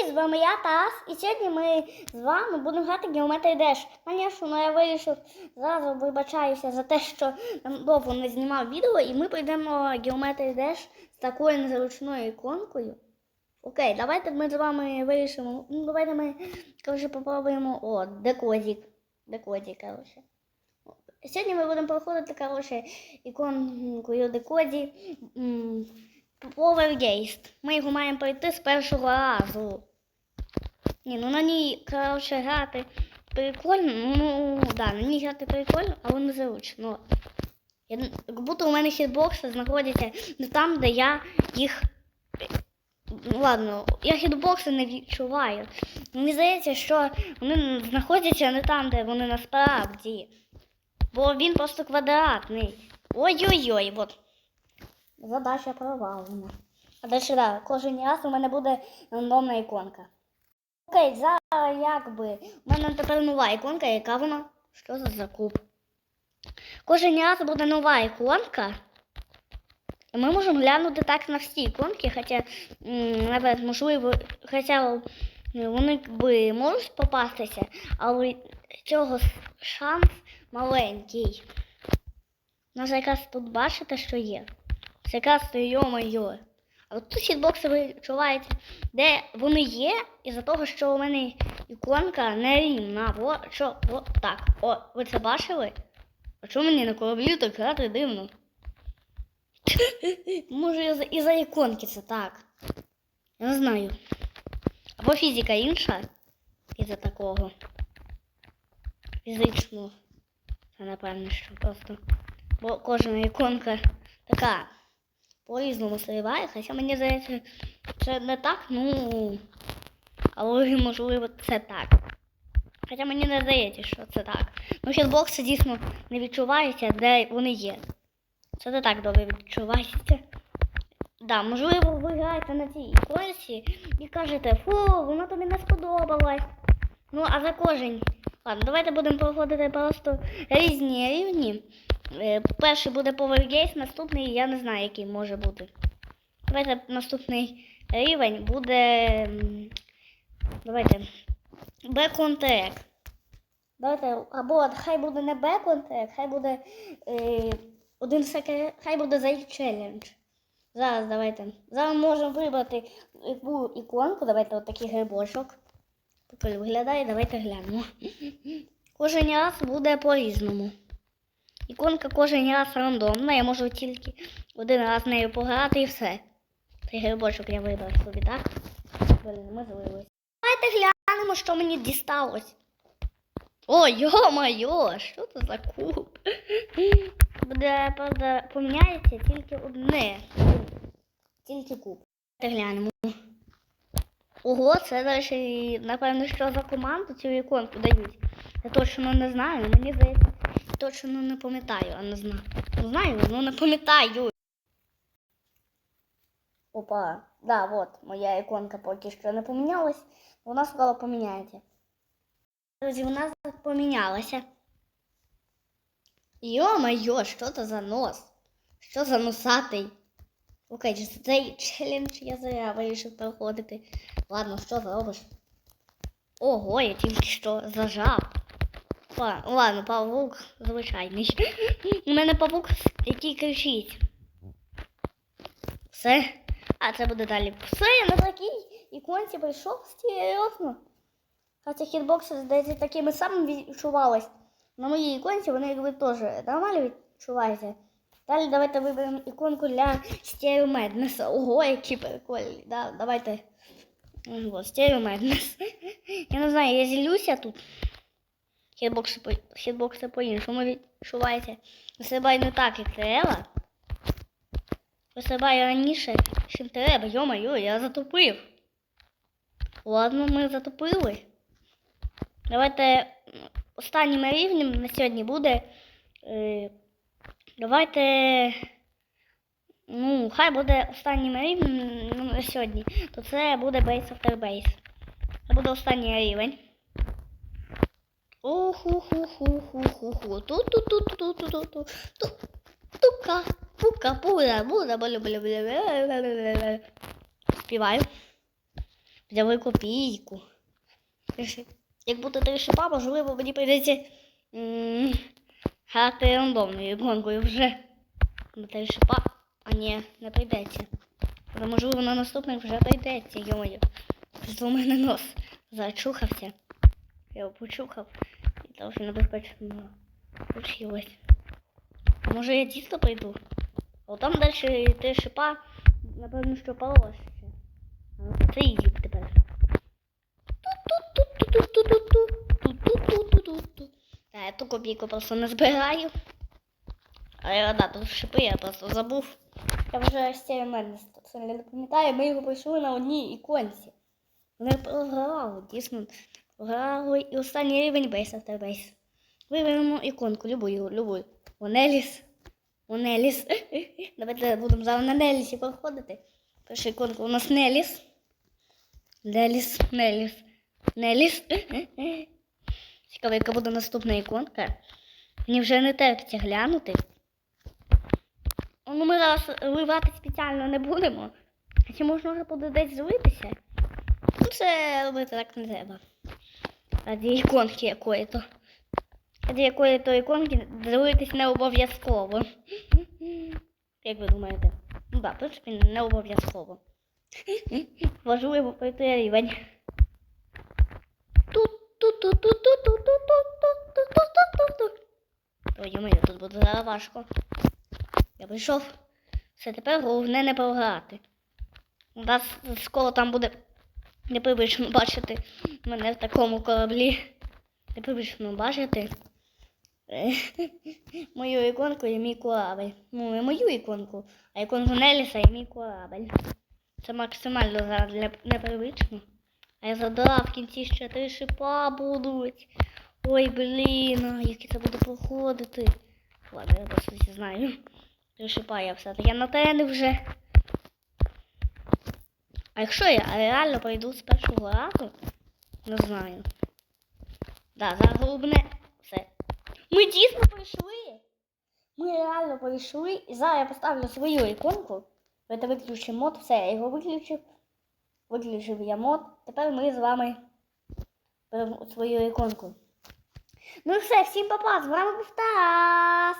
Привіт, з вами я Тарас, і сьогодні ми з вами будемо грати Geometry Dash. Звісно, ну, я вирішив зразу вибачаюся за те, що довго не знімав відео, і ми пройдемо Geometry Dash з такою незручною іконкою. Окей, давайте ми з вами вирішимо. Ну, давайте ми, коротше, попробуємо. О, декодік. Декодік, коротше. Сьогодні ми будемо проходити, коротше, іконкою декоді. Powergeist. Ми його маємо пройти з першого разу. Ні, ну на ній, коротше, грати прикольно. Ну, да, на ній грати прикольно, але не зручно. Як будто у мене хітбокси знаходяться не там, де я їх. Ну, ладно, я хітбокси не відчуваю. Мені здається, що вони знаходяться не там, де вони насправді. Бо він просто квадратний. Ой-ой-ой, от. Задача провалена. А далі, да, кожен раз у мене буде рандомна іконка. Окей, зараз якби. У мене тепер нова іконка, яка вона? Що за закуп? Кожен раз буде нова іконка. І ми можемо глянути так на всі іконки, хоча, навіть, можливо, хоча вони якби можуть попастися, але цього шанс маленький. У нас якраз тут бачите, що є. Це якраз йо-моє. А от тут хітбокси ви відчуваєте, де вони є, із-за того, що у мене іконка не рівна. О, що, о, так. О, ви це бачили? А чому мені на кораблі так грати дивно? Може, із-за іконки це так. Я не знаю. Або фізика інша із-за такого. Фізично. Це напевно, що просто. Бо кожна іконка така по-різному стрибає, хоча мені здається, це не так, ну. Але можливо це так. Хоча мені не здається, що це так. Ну, хітбокси дійсно не відчуваються, де вони є. Це не так добре відчувається. Да, можливо, ви граєте на цій іконці і кажете, фу, воно тобі не сподобалось. Ну, а за кожен. Ладно, давайте будемо проходити просто різні рівні. Перший буде Powergate, наступний я не знаю, який може бути. Давайте наступний рівень буде. Давайте. Беконтек. Давайте, або хай буде не беконтек, хай буде е, один секрет, хай буде зай челендж. Зараз давайте. Зараз можемо вибрати яку іконку. Давайте отакий грибочок. Прикольно виглядає, давайте глянемо. Кожен раз буде по-різному. Іконка кожен раз рандомна, я можу тільки один раз нею пограти і все. Цей грибочок я вибрав собі, так? Блін, ми злились. Давайте глянемо, що мені дісталось. О, йо-моє, що це за куб? Буде, правда, поміняється тільки одне. Тільки куб. Давайте глянемо. Ого, це далі, напевно, що за команду цю іконку дають. Я точно не знаю, мені здається, точно не пам'ятаю, а не знаю. Знаю, ну не пам'ятаю. Опа, да, вот, моя іконка поки що не помінялась, вона скоро поміняється. Друзі, вона помінялася. Йо-моє, що це за нос? Що за носатий? Окей, чи цей челендж я зря вирішив проходити. Ладно, що зробиш? Ого, я тільки що зажав. Ла- Ладно, павук звичайний. У мене павук, який кричить. Все. А це буде далі. Все, я на такій іконці прийшов серйозно. Хоча хітбокси, здається, такими самими відчувались. На моїй іконці вони якби теж нормально відчуваються. Далі давайте виберемо іконку для Stereo Madness. Ого, які прикольні. Да, давайте. Вот, Madness. Я не знаю, я зілюся тут. Хітбокси, по- хітбокси по-іншому відчуваються. Висибай не так, як треба. Висибай раніше, чим треба. Йо-моє, я затупив. Ладно, ми затупили. Давайте останнім рівнем на сьогодні буде. Е, давайте. Ну, хай буде останнім рівнем на сьогодні. То це буде Base After Base. Це буде останній рівень. Уху-ху-ху-ху-ху-ху. Ту-ту-ту-ту-ту-ту-ту. Тука, пука, пура, бура, буля, буля, буля. Співаю. Взяли копійку. Як буде три шипа, можливо, мені прийдеться грати рандомною іконкою вже. На три шипа. А ні, не прийдеться. Але можливо на наступний вже прийдеться, йомою. У мене нос зачухався. Я его почухал и должен обеспечно получилось. Може я дійсно пойду? А там дальше ти шипа, напевно, що полоси. Ну, це Ігіп тепер. Так, я ту копійку просто не збираю. А я да, тут шипы, я просто забув. Я вже стіє мене не пам'ятаю, ми його пройшли на одній іконці. Вони програвали, дійсно. Програли і останній рівень бейс автобейс. Виберемо іконку, любую, любую. Онеліс. Онеліс. Давайте будемо зараз на Нелісі проходити. Перша іконка у нас Неліс. Неліс, Неліс, Неліс. Цікаво, яка буде наступна іконка. Мені вже не терпиться глянути. Ну, ми зараз вливати спеціально не будемо. А чи можна буде десь злитися? Ну, це робити так не треба. Раді іконки якої-то. Раді якої-то іконки злитись не обов'язково. Як ви думаєте? Ну так, в принципі, не обов'язково. Важливо пройти рівень. Тут-тут-тут-тут-тут-тут-тут-тут-тут-тут-тут. Ой, моє, тут буде зараз важко. Я прийшов. Все, тепер головне не програти. У нас скоро там буде непривично бачити мене в такому кораблі. Непривично бачити. Мою іконку і мій корабель. Ну, не мою іконку, а іконку Неліса і мій корабель. Це максимально зараз непривично. А я задала в кінці ще три шипа будуть. Ой, блін, як це буде проходити. Ладно, я просто не знаю. Три шипа я все. Я на терени вже. А якщо я реально пройду з першого разу, не знаю. Да, загрубне все. Ми дійсно пройшли. Ми реально пройшли. І зараз я поставлю свою іконку. Давайте виключимо мод. Все, я його виключив. Виключив я мод. Тепер ми з вами беремо свою іконку. Ну все, всім па-па, з вами був Тарас.